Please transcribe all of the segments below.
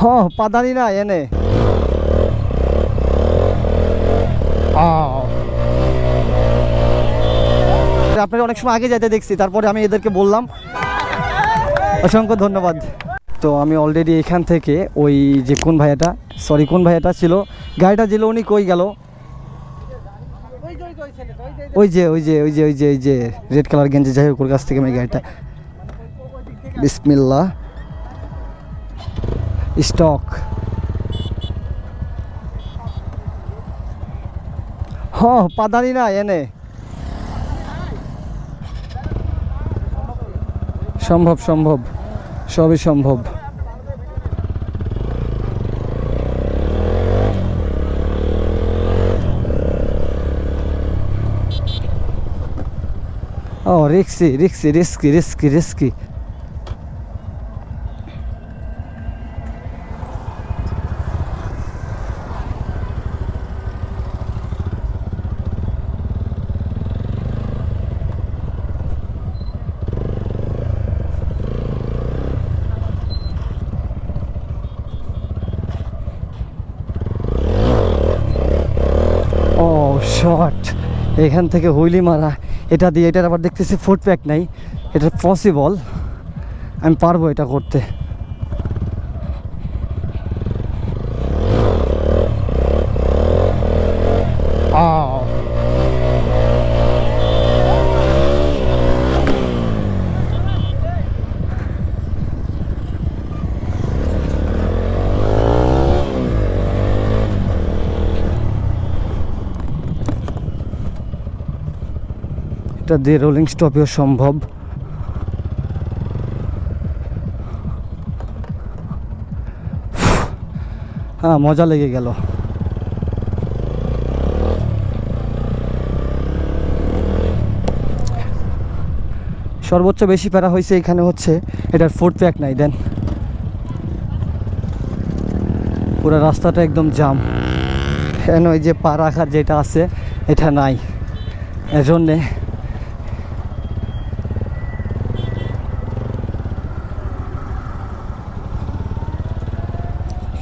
হ পাদানি না, এনে। আপনারা অনেক সময় আগে যাইতে দেখছি, তারপরে আমি এদেরকে বললাম। অসংখ্য ধন্যবাদ। তো আমি অলরেডি এখান থেকে ওই যে কোন ভাইয়াটা সরি কোন ভাইয়াটা ছিল, গাড়িটা ছিল উনি কই গেল? ওই যে ওই যে ওই যে ওই যে ওই যে রেড কালার গেঞ্জি, যাই হোক, ওর কাছ থেকে আমি গাড়িটা। বিসমিল্লা স্টক। হ পাদানি না, এনে। সম্ভব সম্ভব। সবই সম্ভব। ও, রিক্সি রিক্সি রিস্কি রিস্কি রিস্কি ও শর্ট এখান থেকে হুইলি মারা। এটা দিয়ে, এটার আবার দেখতেছি ফুটপ্যাক নাই। এটা পসিবল আমি পারব এটা করতে। এটা দিয়ে রোলিং স্টপেও সম্ভব। হ্যাঁ মজা লেগে গেল। সর্বোচ্চ বেশি প্যারা হয়েছে এখানে হচ্ছে, এটার ফুড প্যাক নাই, দেন। পুরো রাস্তাটা একদম জাম কেন ওই যে পা রাখার যেটা আছে, এটা নাই। এজন্যে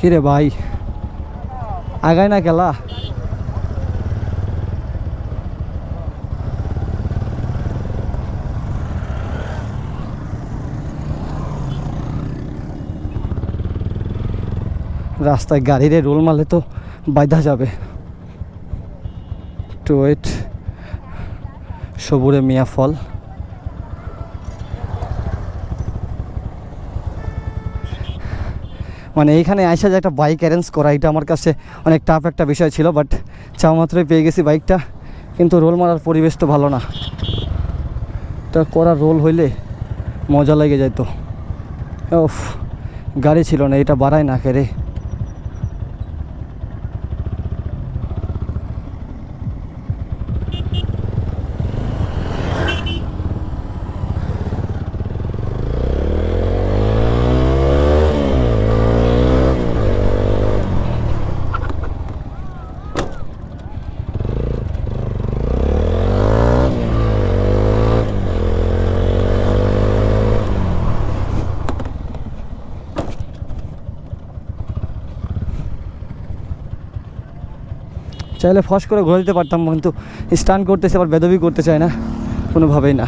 কিরে ভাই। আগায় না গেলা রাস্তায় গাড়িরে রোল মারলে তো বাধা যাবে। টু ওয়েট সবুরে মিয়া ফল। মানে এইখানে আইসা যে একটা বাইক অ্যারেঞ্জ করা, এটা আমার কাছে অনেক টাফ একটা বিষয় ছিল বাট চাওয়া মাত্রই পেয়ে গেছি বাইকটা কিন্তু রোল মারার পরিবেশ তো ভালো না। এটা করা রোল হইলে মজা লেগে যেত ওফ গাড়ি ছিল না, এটা বাড়ায় না কে রে চাইলে ফস করে ঘুরে দিতে পারতাম, কিন্তু স্টান করতেছে, আবার বেদবি করতে চায় না? কোনোভাবেই না।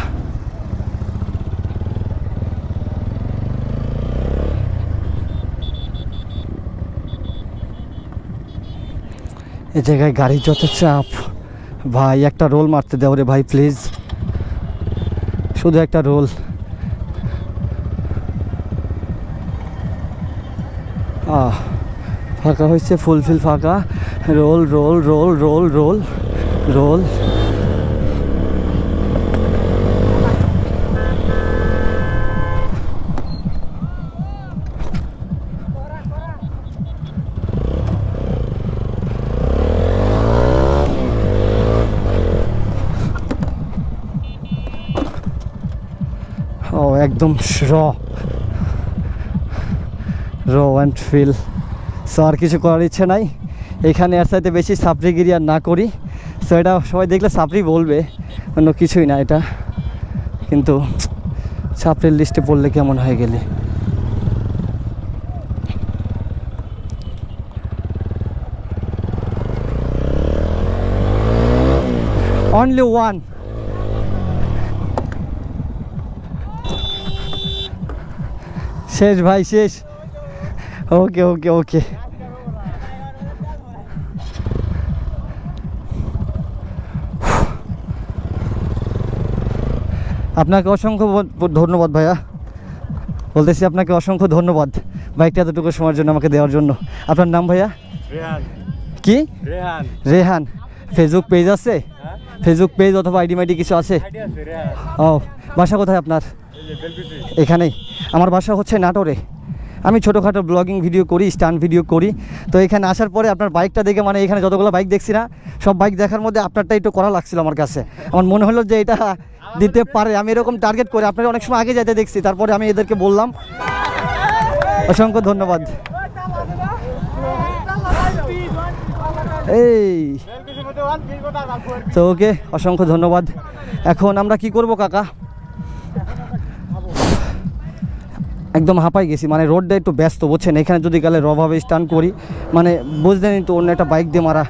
এ জায়গায় গাড়ি যত চাপ, ভাই, একটা রোল মারতে দাও রে ভাই, প্লিজ। শুধু একটা রোল। আহ, ফাঁকা হয়েছে, ফুলফিল ফাঁকা। Roll roll roll roll roll roll ও, একদম র র অ্যান্ড ফিল সো আর কিছু করার ইচ্ছে নাই? এখানে আর সাথে বেশি সাপড়িগিরি আর না করি। সো এটা সবাই দেখলে সাপড়ি বলবে, অন্য কিছুই না এটা। কিন্তু সাপড়ির লিস্টে পড়লে কেমন হয়ে গেলে। অনলি ওয়ান শেষ ভাই, শেষ। ওকে ওকে ওকে আপনাকে অসংখ্য ধন্যবাদ ভাইয়া। বলতেছি আপনাকে অসংখ্য ধন্যবাদ বাইকটা এতটুকু সময়ের জন্য আমাকে দেওয়ার জন্য। আপনার নাম ভাইয়া? কি? রেহান। ফেসবুক পেজ আছে? হ্যাঁ। ফেসবুক পেজ অথবা আইডি মাইডি কিছু আছে? ও বাসা কোথায় আপনার? এখানেই। আমার বাসা হচ্ছে নাটোরে। আমি ছোটোখাটো ব্লগিং ভিডিও করি স্টান্ট ভিডিও করি। তো এখানে আসার পরে আপনার বাইকটা দেখে মানে এখানে যতগুলো বাইক দেখছি না, সব বাইক দেখার মধ্যে আপনারটা একটু করা লাগছিল আমার কাছে। আমার মনে হলো যে এটা দিতে পারে। আমি এরকম টার্গেট করে আপনার অনেক সময় আগে যেতে দেখছি, তারপরে আমি এদেরকে বললাম। অসংখ্য ধন্যবাদ। এই। তো ওকে, অসংখ্য ধন্যবাদ। এখন আমরা কি করব, কাকা? একদম হাঁপাই গেছি। মানে রোডটা একটু ব্যস্ত, বুঝছেন? এখানে যদি গেলে রভাবে স্টান করি মানে বুঝলেনই তো অন্য একটা বাইক দিয়ে মারা।